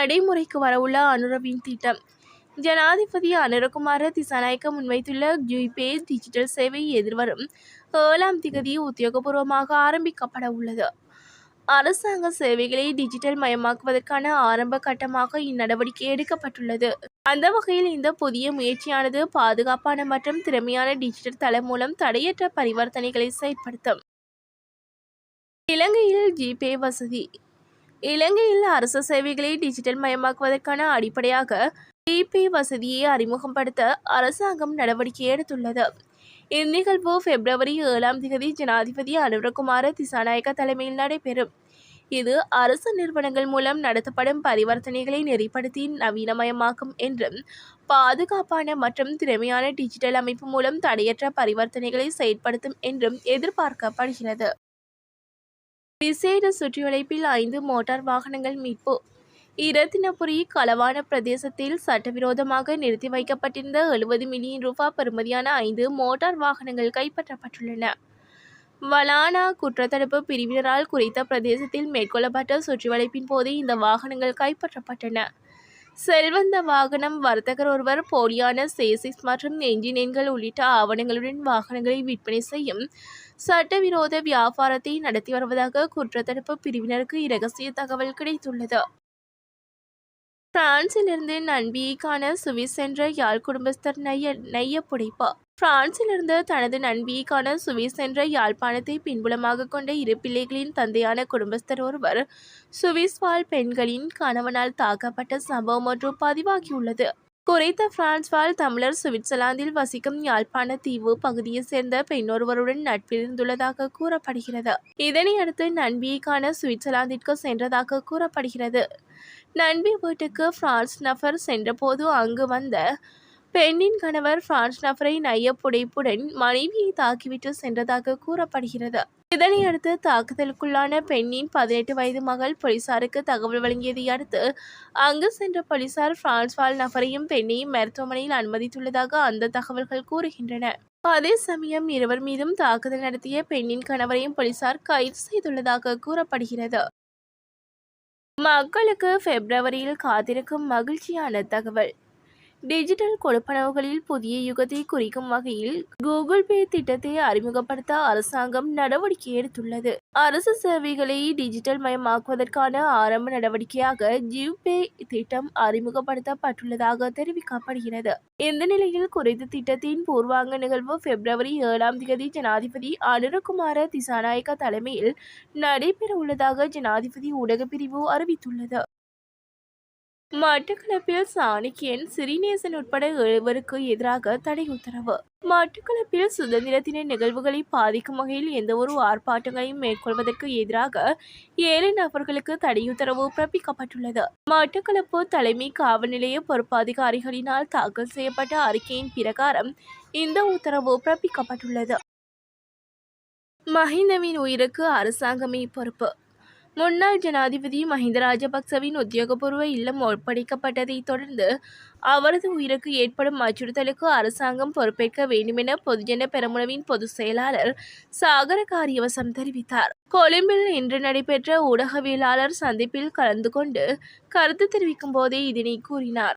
நடைமுறைக்கு வரவுள்ள அனுரவின் திட்டம். ஜனாதிபதி அனுரகுமார திசாநாயக்க முன்வைத்துள்ள ஜூபே டிஜிட்டல் சேவை எதிர்வரும் ஏழாம் திகதி உத்தியோகபூர்வமாக ஆரம்பிக்கப்பட உள்ளது. அரசாங்க சேவைகளை டிஜிட்டல் மயமாக்குவதற்கான ஆரம்ப கட்டமாக இந்நடவடிக்கை எடுக்கப்பட்டுள்ளது. அந்த வகையில் இந்த புதிய முயற்சியானது பாதுகாப்பான மற்றும் திறமையான டிஜிட்டல் தளம் மூலம் தடையற்ற பரிவர்த்தனைகளை செயற்படுத்தும். இலங்கையில் ஜிபே வசதி இலங்கையில் அரசு சேவைகளை டிஜிட்டல் மயமாக்குவதற்கான அடிப்படையாக பிபி வசதியை அறிமுகப்படுத்த அரசாங்கம் நடவடிக்கை எடுத்துள்ளது. இந்நிகழ்வு பிப்ரவரி ஏழாம் தேதி ஜனாதிபதி அனுரகுமார திசாநாயக்க தலைமையில் நடைபெறும். இது அரசு நிறுவனங்கள் மூலம் நடத்தப்படும் பரிவர்த்தனைகளை நெறிப்படுத்தி நவீனமயமாக்கும் என்றும் பாதுகாப்பான மற்றும் திறமையான டிஜிட்டல் அமைப்பு மூலம் தடையற்ற பரிவர்த்தனைகளை செயற்படுத்தும் என்றும் எதிர்பார்க்கப்படுகிறது. விசேட சுற்றிவளைப்பில் ஐந்து மோட்டார் வாகனங்கள் மீட்பு. இரத்தினபுரி களவான பிரதேசத்தில் சட்டவிரோதமாக நிறுத்தி வைக்கப்பட்டிருந்த எழுபது மில்லியன் ரூபாய் பெறுமதியான ஐந்து மோட்டார் வாகனங்கள் கைப்பற்றப்பட்டுள்ளன. வலானா குற்றத்தடுப்பு பிரிவினரால் குறித்த பிரதேசத்தில் மேற்கொள்ளப்பட்ட சுற்றிவளைப்பின் போது இந்த வாகனங்கள் கைப்பற்றப்பட்டன. செல்வந்த வாகனம் வர்த்தகர் ஒருவர் போலியான சேசிஸ் மற்றும் என்ஜினியன்கள் உள்ளிட்ட ஆவணங்களுடன் வாகனங்களை விற்பனை செய்யும் சட்டவிரோத வியாபாரத்தை நடத்தி வருவதாக குற்றத்தடுப்பு பிரிவினருக்கு இரகசிய தகவல் கிடைத்துள்ளது. பிரான்சிலிருந்து நண்பியை காண சுவிஸ் சென்ற யாழ் குடும்பஸ்தர் நைய நைய புடைப்பு. பிரான்சிலிருந்து தனது நண்பியை காண சுவிஸ் என்ற யாழ்ப்பாணத்தை பின்புலமாக கொண்ட இரு பிள்ளைகளின் தந்தையான குடும்பஸ்தர் ஒருவர் சுவிஸ் வாழ் பெண்களின் கணவனால் தாக்கப்பட்ட சம்பவம் ஒன்று பதிவாகியுள்ளது. குறைத்த பிரான்ஸ் வாழ் தமிழர் சுவிட்சர்லாந்தில் வசிக்கும் யாழ்ப்பாண தீவு பகுதியை சேர்ந்த பெண்ணொருவருடன் நட்பில் இருந்துள்ளதாக கூறப்படுகிறது. இதனையடுத்து நண்பியை காண சுவிட்சர்லாந்திற்கு சென்றதாக கூறப்படுகிறது. நண்பி வீட்டுக்கு பிரான்ஸ் நபர் சென்றபோது அங்கு வந்த பெண்ணின் கணவர் பிரான்ஸ் நபரை நையப்புடைப்புடன் மனைவியை தாக்கிவிட்டு சென்றதாக கூறப்படுகிறது. இதனையடுத்து தாக்குதலுக்குள்ளான பெண்ணின் பதினெட்டு வயது மகள் போலீசாருக்கு தகவல் வழங்கியதை அடுத்து அங்கு சென்ற போலீசார் பிரான்ஸ்வால் நபரையும் பெண்ணையும் மருத்துவமனையில் அனுமதித்துள்ளதாக அந்த தகவல்கள் கூறுகின்றன. அதே சமயம் இருவர் மீதும் தாக்குதல் நடத்திய பெண்ணின் கணவரையும் போலீசார் கைது செய்துள்ளதாக கூறப்படுகிறது. மக்களுக்கு பிப்ரவரியில் காத்திருக்கும் மகிழ்ச்சியான தகவல். டிஜிட்டல் கொடுப்பனவுகளில் புதிய யுகத்தை குறிக்கும் வகையில் கூகுள் பே திட்டத்தை அறிமுகப்படுத்த அரசாங்கம் நடவடிக்கை எடுத்துள்ளது. அரசு சேவைகளை டிஜிட்டல் மயமாக்குவதற்கான ஆரம்ப நடவடிக்கையாக ஜிபே திட்டம் அறிமுகப்படுத்தப்பட்டுள்ளதாக தெரிவிக்கப்படுகிறது. இந்த நிலையில் குறித்த திட்டத்தின் பூர்வாங்க நிகழ்வு பிப்ரவரி ஏழாம் தேதி ஜனாதிபதி அனுரகுமார திசாநாயக்க தலைமையில் நடைபெற உள்ளதாக ஜனாதிபதி ஊடகப்பிரிவு அறிவித்துள்ளது. மட்டக்களப்பில் சாணிக்கியன் சிறிநேசன் உட்பட எழுவருக்கு எதிராக தடை உத்தரவு. மட்டக்களப்பில் சுதந்திர தின நிகழ்வுகளை பாதிக்கும் வகையில் எந்தவொரு ஆர்ப்பாட்டங்களையும் மேற்கொள்வதற்கு எதிராக ஏழு நபர்களுக்கு தடையுத்தரவு பிறப்பிக்கப்பட்டுள்ளது. மட்டக்களப்பு தலைமை காவல் நிலைய பொறுப்பாதிகாரிகளினால் தாக்கல் செய்யப்பட்ட அறிக்கையின் பிரகாரம் இந்த உத்தரவு பிறப்பிக்கப்பட்டுள்ளது. மஹிந்தவின் உயிருக்கு அரசாங்கமே பொறுப்பு. முன்னாள் ஜனாதிபதி மஹிந்த ராஜபக்சவின் உத்தியோகபூர்வ இல்லம் ஒப்படைக்கப்பட்டதைத் தொடர்ந்து அவரது உயிருக்கு ஏற்படும் அச்சுறுத்தலுக்கு அரசாங்கம் பொறுப்பேற்க வேண்டுமென பொதுஜன பெரமுனவின் பொதுச் செயலாளர் சாகர காரியவசம் தெரிவித்தார். கொழும்பில் இன்று நடைபெற்ற ஊடகவியலாளர் சந்திப்பில் கலந்து கொண்டு கருத்து தெரிவிக்கும் போதே இதனை கூறினார்.